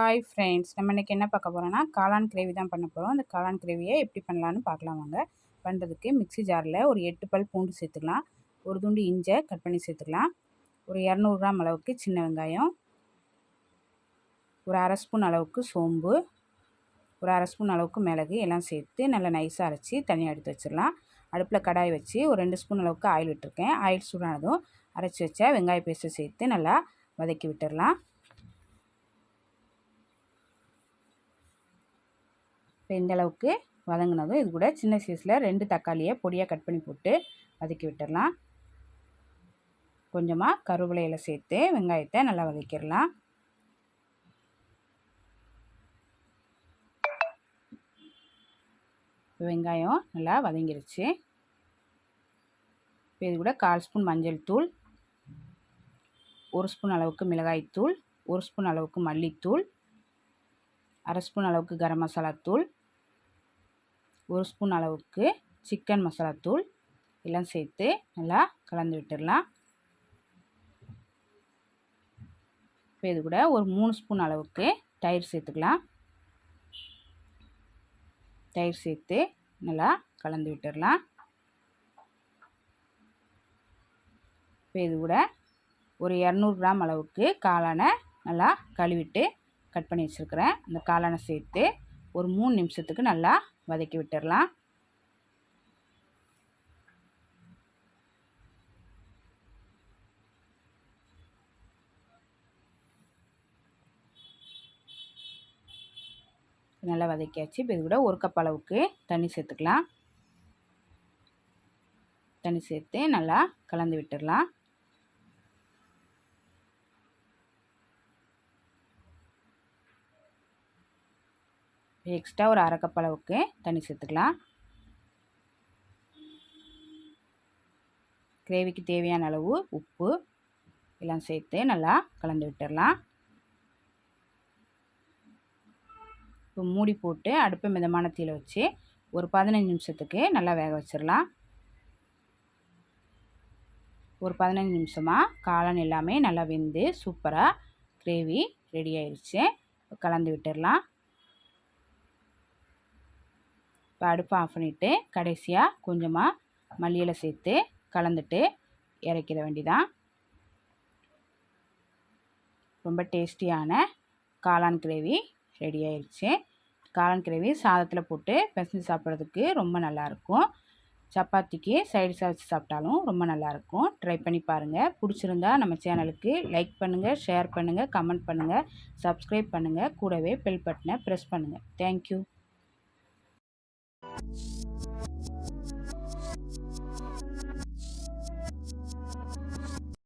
Hi friends நம்ம இன்றைக்கி என்ன பார்க்க போகிறோன்னா காளான் கிரேவி தான் பண்ண போகிறோம் அந்த காளான் கிரேவியை எப்படி பண்ணலான்னு பார்க்கலாம் வாங்க. பண்ணுறதுக்கு மிக்சி ஜாரில் ஒரு எட்டு பல் பூண்டு சேர்த்துக்கலாம். ஒரு துண்டு இஞ்சை கட் பண்ணி சேர்த்துக்கலாம். ஒரு இரநூறு கிராம் அளவுக்கு சின்ன வெங்காயம். ஒரு அரை ஸ்பூன் அளவுக்கு சோம்பு. ஒரு அரை ஸ்பூன் அளவுக்கு மிளகு எல்லாம் சேர்த்து நல்லா நைஸாக அரைச்சி தனியாக எடுத்து வச்சிடலாம். அடுப்பில் கடாய் வச்சு ஒரு ரெண்டு ஸ்பூன் அளவுக்கு ஆயில் விட்டுருக்கேன். ஆயில் சூடானதும் அரைச்சி வச்ச வெங்காய பேஸ்ட்டை சேர்த்து நல்லா வதக்கி விட்டுடலாம். இப்போ இந்த அளவுக்கு வதங்கினதும் இது கூட சின்ன சைஸில் ரெண்டு தக்காளியை பொடியாக கட் பண்ணி போட்டு வதக்கி விட்டுடலாம். கொஞ்சமாக கருவேலையில் சேர்த்து வெங்காயத்தை நல்லா வதக்கிடலாம். வெங்காயம் நல்லா வதங்கிருச்சு. இப்போ இது கூட கால் ஸ்பூன் மஞ்சள் தூள் ஒரு ஸ்பூன் அளவுக்கு மிளகாய்த்தூள் ஒரு ஸ்பூன் அளவுக்கு மல்லித்தூள் அரை ஸ்பூன் அளவுக்கு கரம் மசாலா தூள் ஒரு ஸ்பூன் அளவுக்கு சிக்கன் மசாலா தூள். எல்லாம் சேர்த்து நல்லா கலந்து விட்டுடலாம். இப்போ இது கூட ஒரு மூணு ஸ்பூன் அளவுக்கு தயிர் சேர்த்துக்கலாம். தயிர் சேர்த்து நல்லா கலந்து விட்டுடலாம். இப்போ இது கூட ஒரு இரநூறு கிராம் அளவுக்கு காளானை நல்லா கழுவிட்டு கட் பண்ணி வச்சுருக்கிறேன். அந்த காளானை சேர்த்து ஒரு மூணு நிமிஷத்துக்கு நல்லா வதக்கி விட்டுடலாம் நல்லா வதக்கியாச்சு. இப்போ இது கூட ஒரு கப் அளவுக்கு தண்ணி சேர்த்துக்கலாம். தண்ணி சேர்த்து நல்லா கலந்து விட்டுடலாம் எக்ஸ்ட்ரா ஒரு அரை கப் அளவுக்கு தண்ணி சேர்த்துக்கலாம். கிரேவிக்கு தேவையான அளவு உப்பு எல்லாம் சேர்த்து நல்லா கலந்து விட்டுடலாம் இப்போ மூடி போட்டு அடுப்பு மிதமான தீயில் வச்சு ஒரு பதினஞ்சு நிமிஷத்துக்கு நல்லா வேக வச்சிடலாம். ஒரு பதினஞ்சு நிமிஷமாக காளான் எல்லாமே நல்லா வெந்து சூப்பராக கிரேவி ரெடி ஆயிடுச்சு. கலந்து விட்டுடலாம் இப்போ அடுப்பை ஆஃப் பண்ணிவிட்டு கடைசியாக கொஞ்சமாக மல்லியில் சேர்த்து கலந்துட்டு இறக்கிட வேண்டிதான். ரொம்ப டேஸ்டியான காளான் கிரேவி ரெடி ஆயிடுச்சு காளான் கிரேவி சாதத்தில் போட்டு பிசைஞ்சு சாப்பிட்றதுக்கு ரொம்ப நல்லாயிருக்கும் சப்பாத்திக்கு சைடு வச்சு சாப்பிட்டாலும் ரொம்ப நல்லாயிருக்கும் ட்ரை பண்ணி பாருங்கள் பிடிச்சிருந்தா நம்ம சேனலுக்கு லைக் பண்ணுங்கள் ஷேர் பண்ணுங்கள் கமெண்ட் பண்ணுங்கள் சப்ஸ்கிரைப் பண்ணுங்கள் கூடவே பெல் பட்டனை ப்ரெஸ் பண்ணுங்கள் தேங்க்யூ